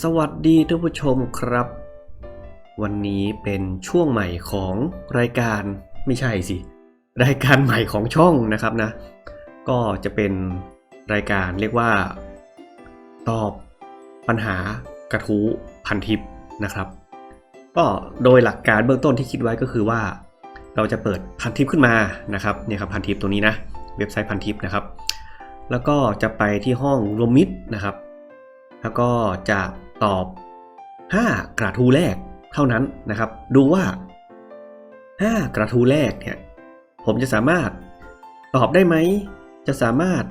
สวัสดีท่านผู้ชมครับ วันนี้เป็นช่วงใหม่ของรายการไม่ใช่สิ รายการใหม่ของช่องนะครับนะ ก็จะเป็นรายการเรียกว่า ตอบปัญหากระทู้พันทิปนะครับ ก็โดยหลักการเบื้องต้นที่คิดไว้ก็คือว่า เราจะเปิดพันทิปขึ้นมานะครับเนี่ยครับพันทิปตัวนี้นะเว็บไซต์พันทิปนะครับ แล้วก็จะไปที่ห้องรวมมิตรนะครับแล้วก็จะ ตอบ 5 กระทู้แรกเท่านั้นนะครับ ดูว่า 5 กระทู้แรกเนี่ยผมจะสามารถตอบได้ไหม จะสามารถ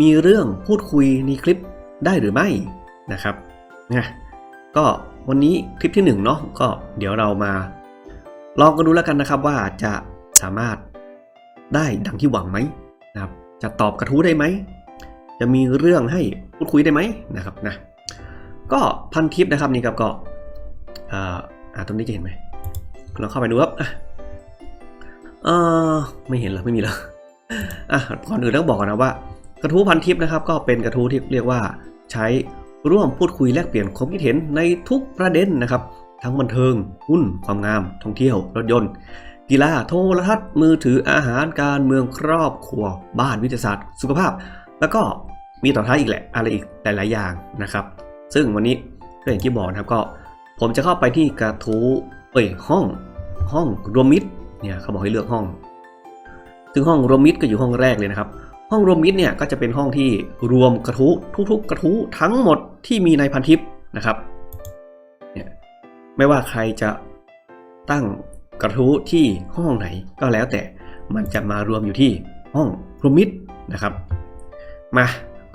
มีเรื่องพูดคุยในคลิปได้หรือไม่นะครับนะก็วันนี้คลิปที่1เนาะก็เดี๋ยวเรามา ลองกันดูแล้วกันนะครับว่าจะสามารถได้ดังที่หวังไหมนะครับ จะตอบกระทู้ได้ไหม จะมีเรื่องให้พูดคุยได้ไหมนะครับนะ ก็พันทิปนะครับนี่ครับก็อ่าอ่าตรงนี้จะเห็นไหมเราเข้าไปดูครับอะเออไม่เห็นหรอไม่มีหรออะก่อนอื่นต้องบอกก่อนนะว่า กระทู้พันทิปนะครับ ก็เป็นกระทู้ที่เรียกว่าใช้ร่วมพูดคุยแลกเปลี่ยนความคิดเห็นในทุกประเด็นนะครับ ทั้งบันเทิงหุ้นความงาม ท่องเที่ยว รถยนต์ กีฬาโทรทัศน์มือถืออาหารการเมืองครอบครัว บ้านวิทยาศาสตร์ สุขภาพ แล้วก็มีต่อท้ายอีกแหละอะไรอีกหลายๆอย่างนะครับ ซึ่งวันนี้ก็อย่างที่บอกนะครับก็ผมจะเข้าไปที่กระทู้เอ้ยห้องห้องรวมมิตรเนี่ยเขาบอกให้เลือกห้อง ซึ่งห้องรวมมิตรก็อยู่ห้องแรกเลยนะครับ ห้องรวมมิตรเนี่ยก็จะเป็นห้องที่รวมกระทู้ทุก ๆ กระทู้ทั้งหมดที่มีในพันทิปนะครับเนี่ยไม่ว่าใครจะตั้งกระทู้ที่ห้องไหนก็แล้วแต่มันจะมารวมอยู่ที่ห้องรวมมิตรนะครับ มา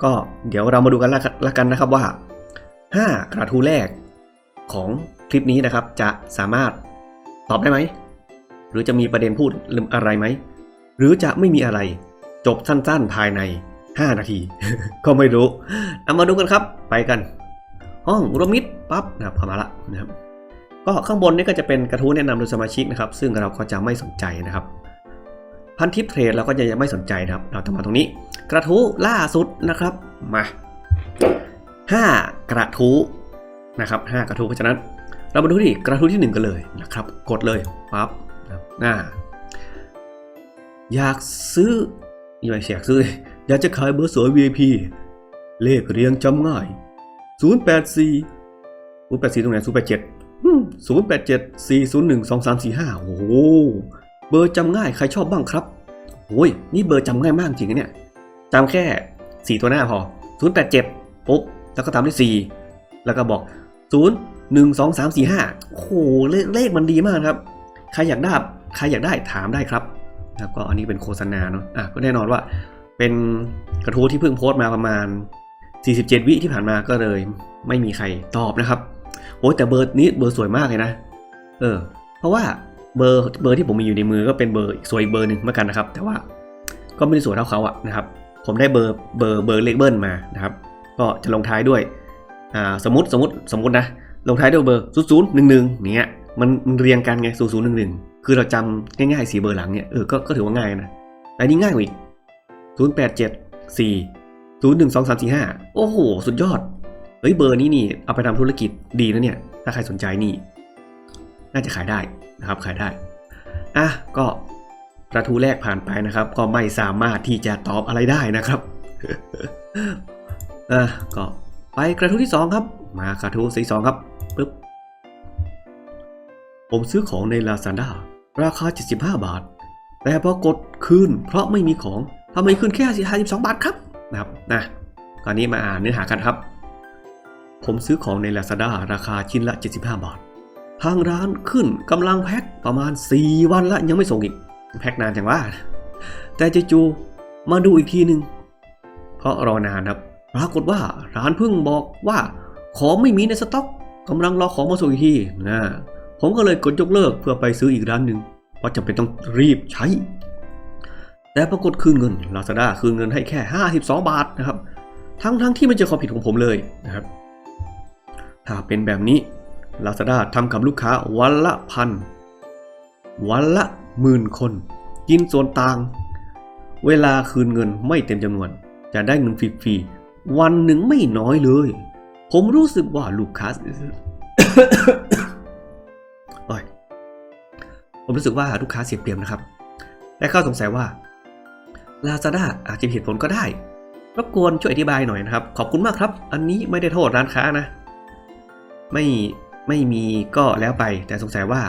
ก็เดี๋ยวเรามาดูกันละละกันนะครับว่า 5 กระทู้แรกของคลิปนี้นะครับ จะสามารถตอบได้ไหม หรือจะมีประเด็นพูดลืมอะไรไหม หรือจะไม่มีอะไรจบสั้นๆภายใน 5 นาที ก็ไม่รู้เอามาดูกันครับ ไปกัน ห้องรวมมิตรปั๊บนะครับเข้ามาละนะครับ ก็ข้างบนนี่ก็จะเป็นกระทู้แนะนำโดยสมาชิกนะครับ ซึ่งเราก็จะไม่สนใจนะครับพันทิปเทรดเราก็จะยังไม่สนใจนะครับ เราต้องมาตรงนี้ กระทู้ล่าสุดนะครับ มา 5 กระทู้นะครับ5กระทู้เพราะฉะนั้น เรามาดูที่กระทู้ที่ 1 กันเลยนะครับ กดเลยปั๊บนะหน้า อยากซื้อไม่ใช่อยากซื้อ อยากจะขายเบอร์สวย VIP เลขเรียงจำง่าย 084 084 ตรงไหน 087 087 401 2345 โอ้โห เบอร์จำง่ายใครชอบบ้างครับโอ้ย นี่เบอร์จำง่ายมากจริงนะเนี่ยจำแค่ 4 ตัวหน้าพอ 087ปุ๊บ แล้วก็ตามด้วย4แล้วก็บอก 0 1 2 3 4 5โอ้โหเลขเลขมันดีมากครับ ใครอยากได้ใครอยากได้ถามได้ครับนะครับก็อันนี้เป็นโฆษณาเนาะอะก็แน่นอนว่า เป็นกระทู้ที่เพิ่งโพสต์มาประมาณ 47 วิที่ผ่านมาก็เลย ไม่มีใครตอบนะครับโอ้ยแต่เบอร์นี้เบอร์สวยมากเลยนะ เออ เพราะว่าเบอร์เบอร์ที่ผมมีอยู่ในมือก็เป็นเบอร์สวยอีกเบอร์หนึ่งเหมือนกันนะครับ แต่ว่าก็ไม่ได้สวยเท่าเขาอะนะครับ ผมได้เบอร์เบอร์เบอร์เลขเบิ้ลมานะครับ ก็จะลงท้ายด้วยสมมติสมมติสมมตินะลงท้ายด้วยเบอร์ศูนย์ศูนย์หนึ่งหนึ่งเนี้ยมันเรียงกันไงศูนย์ศูนย์หนึ่งหนึ่งคือเราจำง่ายๆสีเบอร์หลังเนี่ยเออก็ก็ถือว่าง่ายนะแต่นนี้ง่ายกว่าอีกศูนย์แปดเจ็ดสี่ศูนย์หนึ่งสองสามสี่ห้าโอ้โห สุดยอด เฮ้ยเบอร์นี้นี่เอาไปทำธุรกิจดีนะเนี่ย ถ้าใครสนใจนี่ น่าจะขายได้นะครับขายได้ อะก็กระทู้แรกผ่านไปนะครับ ก็ไม่สามารถที่จะตอบอะไรได้นะครับ อะก็ไปกระทู้ที่สองครับ มากระทู้ที่สองครับปึ๊บผมซื้อของใน Lazada ราคา 75 บาท แต่พอกดคืนเพราะไม่มีของทำไมคืนแค่52บาทครับนะครับนะตอนนี้มาอ่านเนื้อหากันครับ ผมซื้อของใน Lazada ราคาชิ้นละ 75 บาท ทางร้านขึ้นกำลังแพ็คประมาณ 4 วันละยังไม่ส่งอีก แพ็คนานจังว่า แต่จู่ๆมาดูอีกทีหนึ่งเพราะรอนานครับ ปรากฏว่าร้านเพิ่งบอกว่าของไม่มีในสต็อกกำลังรอของมาส่งอีกทีนะผมก็เลยกดยกเลิกเพื่อไปซื้ออีกร้านหนึ่งเพราะจำเป็นต้องรีบใช้ แต่ปรากฏคืนเงิน Lazada คืนเงินให้แค่ 52 บาทนะครับ ทั้งทั้งที่ไม่เจอความผิดของผมเลยนะครับ ถ้าเป็นแบบนี้ Lazada ทำกับลูกค้าวันละพันวันละหมื่นคน กินส่วนต่าง เวลาคืนเงินไม่เต็มจำนวน จะได้เงินฟรีๆ วันหนึ่งไม่น้อยเลย ผมรู้สึกว่าลูกค้าโอ้ยผมรู้สึกว่าลูกค้าเสียเปรียบนะครับ และข้อสงสัยว่า Lazada อาจจะมีเหตุผลก็ได้ รบกวนช่วยอธิบายหน่อยนะครับ ขอบคุณมากครับ อันนี้ไม่ได้โทษร้านค้านะ ไม่ไม่มีก็แล้วไป แต่สงสัยว่า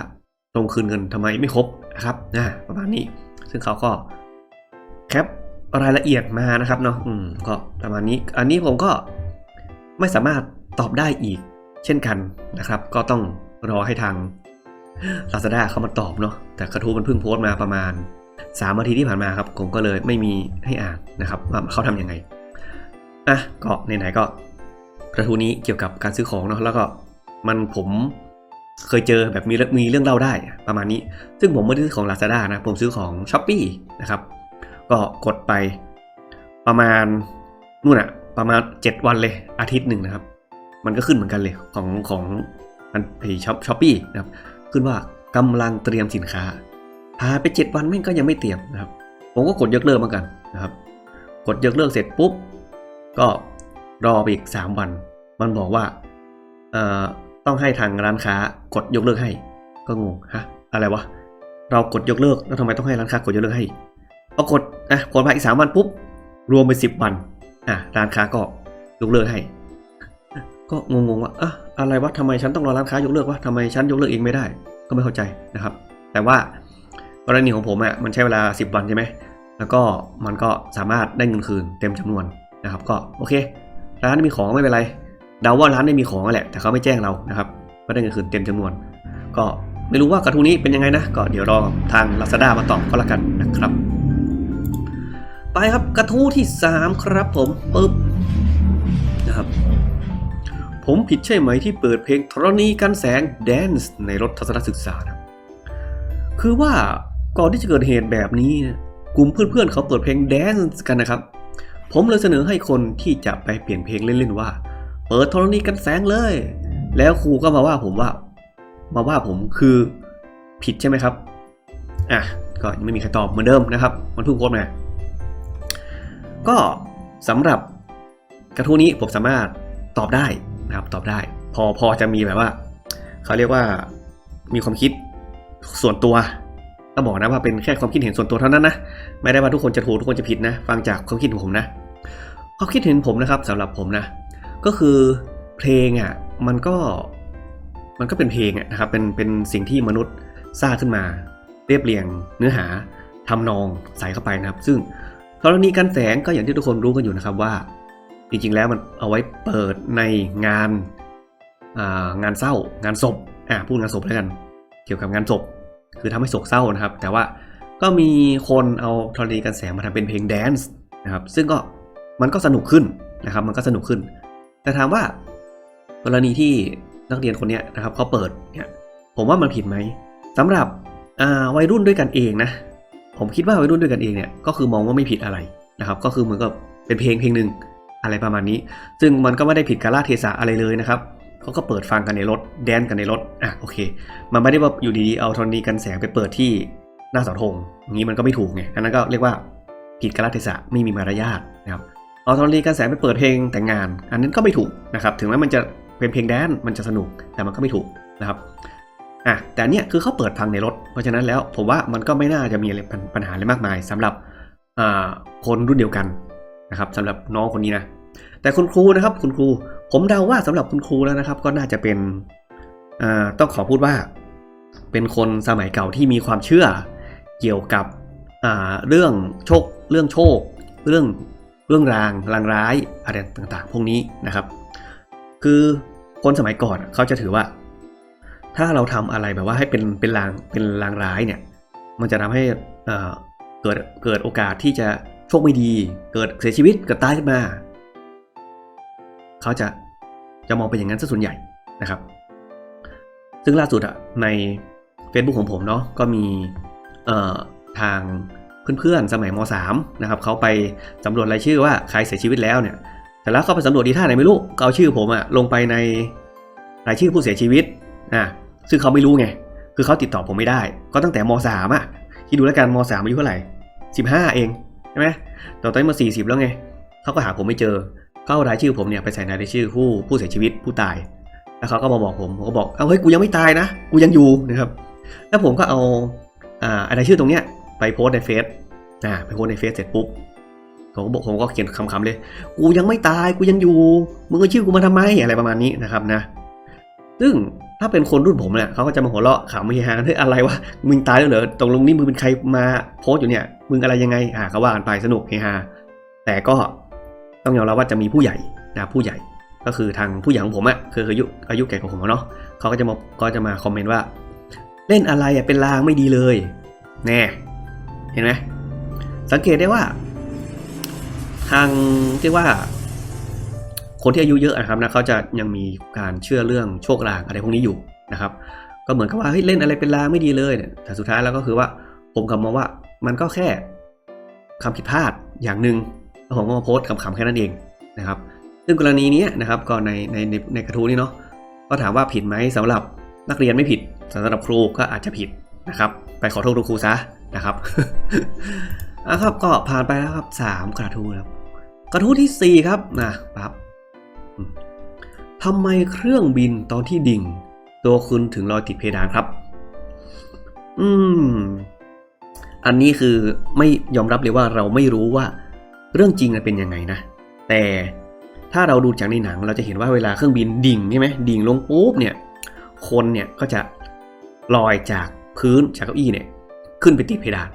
ตรงคืนเงินทำไมไม่ครบนะครับนะประมาณนี้ ซึ่งเขาก็แคป รายละเอียดมานะครับเนาะอืมก็ประมาณนี้ อันนี้ผมก็ไม่สามารถตอบได้อีก เช่นกันนะครับ ก็ต้องรอให้ทาง Lazada เขามาตอบเนาะแต่กระทู้มันเพิ่งโพสต์มาประมาณ3นาทีที่ผ่านมาครับ ผมก็เลยไม่มีให้อ่านนะครับว่าเขาทำยังไงอะก็ไหนๆก็กระทู้นี้เกี่ยวกับการซื้อของเนาะแล้วก็มันผมเคยเจอแบบมีเรื่องมีเรื่องเล่าได้ประมาณนี้ ซึ่งผมไม่ได้ซื้อของ Lazada นะ ผมซื้อของ s h อ p e e นะครับ ก็กดไปประมาณนู่นอะประมาณ 7 วันเลยอาทิตย์หนึ่งนะครับ มันก็ขึ้นเหมือนกันเลยของของมันไอช็อปช้อปปี้นะครับ ขึ้นว่ากำลังเตรียมสินค้าผ่านไป 7 วันแม่งก็ยังไม่เตรียมนะครับ ผมก็กดยกเลิกเหมือนกันนะครับ กดยกเลิกเสร็จปุ๊บ ก็รอไปอีก 3 วัน มันบอกว่าเอ่อต้องให้ทางร้านค้ากดยกเลิกให้ ก็งงฮะอะไรวะเรากดยกเลิกแล้วทำไมต้องให้ร้านค้ากดยกเลิกให้ พอกดอะกดมาอีกสามวันปุ๊บ รวมไปสิบวันอะร้านค้าก็ยกเลิกให้ ก็งงๆว่าอะอะไรวะทำไมฉันต้องรอร้านค้ายกเลิกวะทำไมฉันยกเลิกเองไม่ได้ ก็ไม่เข้าใจนะครับ แต่ว่ากรณีของผมอะมันใช้เวลา 10 วันใช่ไหมแล้วก็มันก็สามารถได้เงินคืนเต็มจำนวนนะครับ ก็โอเค ร้านมีของไม่เป็นไรเดาว่าร้านไม่มีของแหละ แต่เขาไม่แจ้งเรานะครับว่าได้เงินคืนเต็มจำนวน ก็ไม่รู้ว่ากระทู้นี้เป็นยังไงนะ ก็เดี๋ยวรอทาง Lazada มาตอบก็แล้วกันนะครับ ไปครับกระทู้ที่ 3 ครับผมปึ๊บนะครับ ผมผิดใช่ไหมที่เปิดเพลงธรณีกันแสง Dance ในรถทัศนศึกษานะคือว่าก่อนที่จะเกิดเหตุแบบนี้นะกลุ่มเพื่อนๆเขาเปิดเพลง Dance กันนะครับ ผมเลยเสนอให้คนที่จะไปเปลี่ยนเพลงเล่นๆว่า เปิดธรณีกันแสงเลย แล้วครูก็มาว่าผมว่า มาว่าผมคือผิดใช่ไหมครับอะก็ยังไม่มีใครตอบเหมือนเดิมนะครับ มันเพิ่งโพสต์มา ก็สำหรับกระทู้นี้ผมสามารถตอบได้นะครับตอบได้ พอพอจะมีแบบว่าเขาเรียกว่ามีความคิดส่วนตัวต้องบอกนะว่าเป็นแค่ความคิดเห็นส่วนตัวเท่านั้นนะไม่ได้ว่าทุกคนจะถูกทุกคนจะผิดนะ ฟังจากความคิดของผมนะความคิดเห็นผมนะครับสำหรับผมนะ ก็คือเพลงอะมันก็มันก็เป็นเพลงอะนะครับเป็นเป็นสิ่งที่มนุษย์สร้างขึ้นมา เรียบเรียงเนื้อหาทำนองใส่เข้าไปนะครับ ซึ่ง กรณีการแสงก็อย่างที่ทุกคนรู้กันอยู่นะครับว่า จริงๆแล้วมันเอาไว้เปิดในงานางานเศร้างานศพอ่าพูดงานศพแล้วกัน เกี่ยวกับงานศพ คือทำให้โศกเศร้านะครับ แต่ว่าก็มีคนเอาธรณีกันแสงมาทำเป็นเพลงแดนซ์นะครับซึ่งก็มันก็สนุกขึ้นนะครับ มันก็สนุกขึ้น แต่ถามว่ากรณีที่นักเรียนคนนี้นะครับเขาเปิดเนี่ยผมว่ามันผิดไหมสำหรับวัยรุ่นด้วยกันเองนะ ผมคิดว่าวัยรุ่นด้วยกันเองเนี่ยก็คือมองว่าไม่ผิดอะไรนะครับ ก็คือเหมือนกับเป็นเพลงเพลงหนึ่งอะไรประมาณนี้ ซึ่งมันก็ไม่ได้ผิดกาลเทศะอะไรเลยนะครับเขาก็เปิดฟังกันในรถแดนกันในรถอะโอเค มันไม่ได้ว่าอยู่ดีๆเอาธรณีกันแสงไปเปิดที่หน้าเสาธงอย่างนี้มันก็ไม่ถูกไงอันนั้นก็เรียกว่าผิดกาลเทศะไม่มีมารยาทนะครับเอาธรณีกันแสงไปเปิดเพลงแต่งงาน อันนั้นก็ไม่ถูกนะครับ ถึงแม้มันจะเป็นเพลงแดนมันจะสนุกแต่มันก็ไม่ถูกนะครับ อะแต่เนี้ยคือเขาเปิดฟังในรถ เพราะฉะนั้นแล้วผมว่ามันก็ไม่น่าจะมีอะไรปัญปัญหาอะไรมากมายสำหรับคนรุ่นเดียวกันนะครับสำหรับน้องคนนี้นะแต่คุณครูนะครับคุณครู ผมเดาว่าสำหรับคุณครูแล้วนะครับ ก็น่าจะเป็นอ่าต้องขอพูดว่า เป็นคนสมัยเก่าที่มีความเชื่อเกี่ยวกับอ่าเรื่องโชค เรื่องโชค เรื่องเรื่องรางลางร้ายอะไรต่างๆ พวกนี้นะครับ คือคนสมัยก่อนเขาจะถือว่า ถ้าเราทำอะไรแบบว่าให้เป็นเป็นลางเป็นลางร้ายเนี่ย มันจะทำให้เอ่อเกิดเกิดโอกาสที่จะโชคไม่ดี เกิดเสียชีวิตเกิดตายขึ้นมา เขาจะจะมองเป็นอย่างนั้นซะส่วนใหญ่นะครับ ซึ่งล่าสุดอะใน Facebook ของผมเนาะก็มีเอ่อทางเพื่อนๆ สมัยม .3 นะครับเขาไปสำรวจรายชื่อว่าใครเสียชีวิตแล้วเนี่ยแต่แล้วเขาไปสำรวจดีท่าไหนไม่รู้ก็เอาชื่อผมอะลงไปในรายชื่อผู้เสียชีวิตอะ ซึ่งเขาไม่รู้ไง คือเขาติดต่อผมไม่ได้ ก็ตั้งแต่ม .3 อะที่ดูแล้วกันม .3 อายุเท่าไหร่15เองใช่ไหมต่ตอนนี้มา40แล้วไงเขาก็หาผมไม่เจอก็เอารายชื่อผมเนี่ยไปใส่ในรายชื่อผู้ผู้เสียชีวิตผู้ตาย แล้วเขาก็มาบอกผมผมก็บอกเอาเฮ้ยกูยังไม่ตายนะกูยังอยู่นะครับ แล้วผมก็เอาอ่ารายชื่อตรงเนี้ยไปโพสในเฟซอ่าไปโพสในเฟซเสร็จปุ๊บผมก็บอกผมก็เขียนคำๆเลย กูยังไม่ตายกูยังอยู่ มึงเอาชื่อกูมาทำไมอะไรประมาณนี้นะครับนะ ซึ่ง ถ้าเป็นคนรุ่นผมเนี่ยเขาก็จะมาหัวเราะขำมือฮาเฮ้ยอะไรวะมึงตายแล้วเหรอตรงลงนี่มึงเป็นใครมาโพสอยู่เนี่ยมึงอะไรยังไงอ่าเขาว่ากันไปสนุกเฮฮาแต่ก็ต้องยอมรับว่าจะมีผู้ใหญ่นะผู้ใหญ่ก็คือทางผู้ใหญ่ของผมอะคืออายุอายุแก่กว่าผมเนาะเขาก็จะมาก็จะมาคอมเมนต์ว่า เล่นอะไรอะเป็นลางไม่ดีเลยแน่เห็นไหมสังเกตได้ว่า ทางเรียกว่า คนที่อายุเยอะนะครับนะเขาจะยังมีการเชื่อเรื่องโชคลางอะไรพวกนี้อยู่นะครับ ก็เหมือนกับว่าเฮ้ยเล่นอะไรเป็นลางไม่ดีเลยเนี่ยแต่สุดท้ายแล้วก็คือว่าผมกำมองว่ามันก็แค่คำผิดพลาดอย่างหนึ่งแล้วผมก็มาโพสต์คำๆแค่นั้นเองนะครับ ซึ่งกรณีนี้นะครับก็ในในในในกระทู้นี้เนาะก็ถามว่าผิดไหมสำหรับนักเรียนไม่ผิดสำหรับครูก็อาจจะผิดนะครับ ไปขอโทษครูซะนะครับอะครับก็ผ่านไปแล้วครับสามกระทู้แล้วกระทู้ที่สี่ครับนะปั๊บ ทำไมเครื่องบินตอนที่ดิ่ง ตัวคุณถึงลอยติดเพดานครับ อืม อันนี้คือไม่ยอมรับเลยว่าเราไม่รู้ว่า เรื่องจริงมันเป็นยังไงนะ แต่ถ้าเราดูจากในหนังเราจะเห็นว่าเวลาเครื่องบินดิ่งใช่ไหมดิ่งลงปุ๊บเนี่ย คนเนี่ยก็จะลอยจากพื้นจากเก้าอี้เนี่ย ขึ้นไปติดเพดาน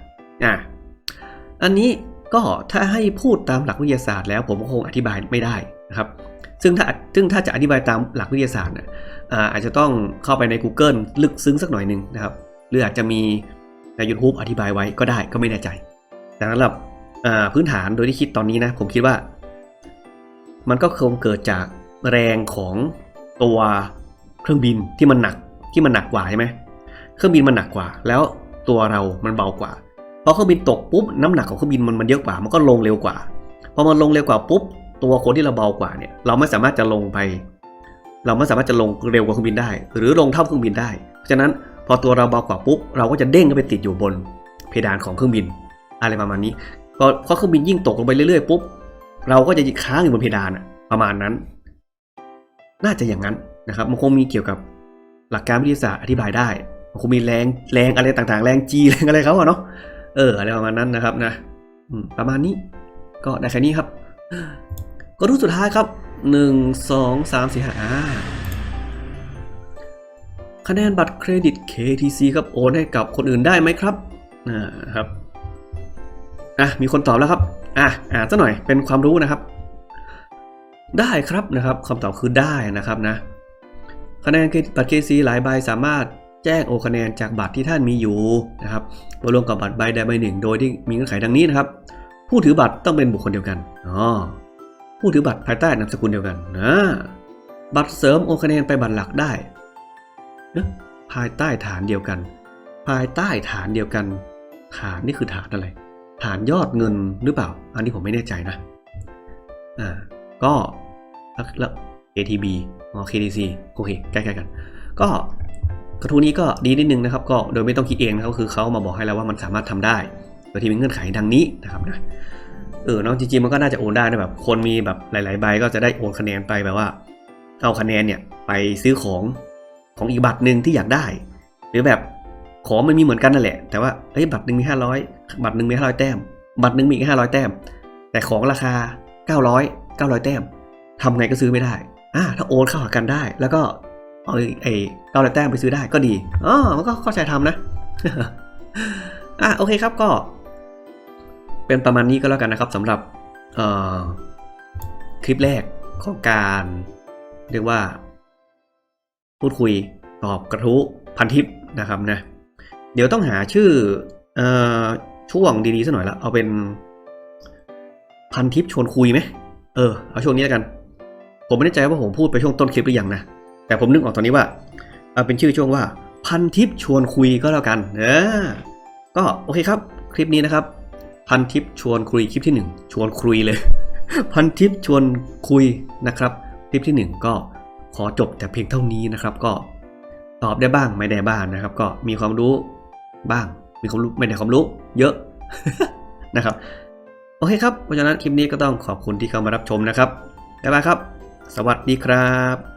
อะอันนี้ก็ถ้าให้พูดตามหลักวิทยาศาสตร์แล้วผมคงอธิบายไม่ได้นะครับ ซึ่งถ้าซึ่งถ้าจะอธิบายตามหลักวิทยาศาสตร์เนี่ยอาจจะต้องเข้าไปใน Google ลึกซึ้งสักหน่อยหนึ่งนะครับ หรืออาจจะมีใน YouTube อธิบายไว้ก็ได้ก็ไม่แน่ใจ แต่สำหรับพื้นฐานโดยที่คิดตอนนี้นะผมคิดว่า มันก็คงเกิดจากแรงของตัวเครื่องบินที่มันหนักที่มันหนักกว่าใช่ไหมเครื่องบินมันหนักกว่า แล้วตัวเรามันเบากว่าพอเครื่องบินตกปุ๊บน้ำหนักของเครื่องบินมันมันเยอะกว่า มันก็ลงเร็วกว่าพอมันลงเร็วกว่าปุ๊บ ตัวคนที่เราเบากว่าเนี่ยเราไม่สามารถจะลงไป เราไม่สามารถจะลงเร็วกว่าเครื่องบินได้ หรือลงเท่าเครื่องบินได้เพราะฉะนั้นพอตัวเราเบากว่าปุ๊บเราก็จะเด้งขึ้นไปติดอยู่บนเพดานของเครื่องบิน อะไรประมาณนี้พอพอเครื่องบินยิ่งตกลงไปเรื่อยๆปุ๊บเราก็จะค้างอยู่บนเพดานอะประมาณนั้น น่าจะอย่างนั้นนะครับ มันคงมีเกี่ยวกับหลักการวิทยาศาสตร์อธิบายได้ มันคงมีแรงแรงอะไรต่างๆ แรงจีแรงอะไรเขาอะเนาะเอออะไรประมาณนั้นนะครับนะประมาณนี้ก็ได้แค่นี้ครับ ก็รู้สุดท้ายครับหนึ่งสองสามสี่ห้าคะแนนบัตรเครดิต KTC ครับโอนให้กับคนอื่นได้ไหมครับอ่าครับอะมีคนตอบแล้วครับอะอ่านซะหน่อยเป็นความรู้นะครับ ได้ครับนะครับคำตอบคือได้นะครับนะคะแนนบัตร KTC หลายใบสามารถแจ้งโอคะแนนจากบัตรที่ท่านมีอยู่นะครับมารวมกับบัตรใบใดใบหนึ่ง โดยที่มีเงื่อนไขดังนี้นะครับ ผู้ถือบัตรต้องเป็นบุคคลเดียวกันอ๋อ ผู้ถือบัตรภายใต้นามสกุลเดียวกันนะบัตรเสริมโอคะแนนไปบัตรหลักได้เอ๊ะภายใต้ฐานเดียวกัน ภายใต้ฐานเดียวกัน ฐานนี่คือฐานอะไร ฐานยอดเงินหรือเปล่า อันนี้ผมไม่แน่ใจนะอ่าก็แล้ว ATB อ๋อ KDC โอเคใกล้ๆกัน ก็กระทู้นี้ก็ดีนิดนึงนะครับ ก็โดยไม่ต้องคิดเองนะครับก็คือเขามาบอกให้แล้วว่ามันสามารถทำได้โดยที่มีเงื่อนไขดังนี้นะครับนะ เออน้องจริงๆมันก็น่าจะโอนได้นะแบบคนมีแบบหลาย ๆ ใบก็จะได้โอนคะแนนไปแบบว่าเอาคะแนนเนี่ยไปซื้อของของอีกบัตรหนึ่งที่อยากได้ หรือแบบของมันมีเหมือนกันนั่นแหละ แต่ว่าเฮ้ยบัตรหนึ่งมีห้าร้อยบัตรหนึ่งมีห้าร้อยแต้ม บัตรหนึ่งมีห้าร้อยแต้ม แต่ของราคาเก้าร้อยเก้าร้อยแต้มทำไงก็ซื้อไม่ได้อ่าถ้าโอนเข้าหากันได้ แล้วก็เอาไอ้เก้าร้อยแต้มไปซื้อได้ก็ดีอ๋อมันก็เข้าใจทำนะอะโอเคครับก็ เป็นประมาณนี้ก็แล้วกันนะครับสำหรับคลิปแรกของการเรียกว่า พูดคุยตอบกระทู้พันทิปนะครับนะเดี๋ยวต้องหาชื่อออช่วงดีๆสักหน่อยละเอาเป็นพันทิปชวนคุยไหมเออเอาช่วงนี้แล้วกัน ผมไม่แน่ใจว่าผมพูดไปช่วงต้นคลิปหรือยังนะแต่ผมนึกออกตอนนี้ว่าเอาเป็นชื่อช่วงว่าพันทิปชวนคุยก็แล้วกันเออก็โอเคครับ คลิปนี้นะครับ พันทิปชวนคุยคลิปที่หนึ่งชวนคุยเลย พันทิปชวนคุยนะครับคลิปที่หนึ่งก็ขอจบแต่เพียงเท่านี้นะครับ ก็ตอบได้บ้างไม่ได้บ้างนะครับ ก็มีความรู้บ้าง มีความรู้ไม่ได้ความรู้ เยอะนะครับโอเคครับเพราะฉะนั้นคลิปนี้ก็ต้องขอบคุณที่เข้ามารับชมนะครับบ๊ายบายครับ สวัสดีครับ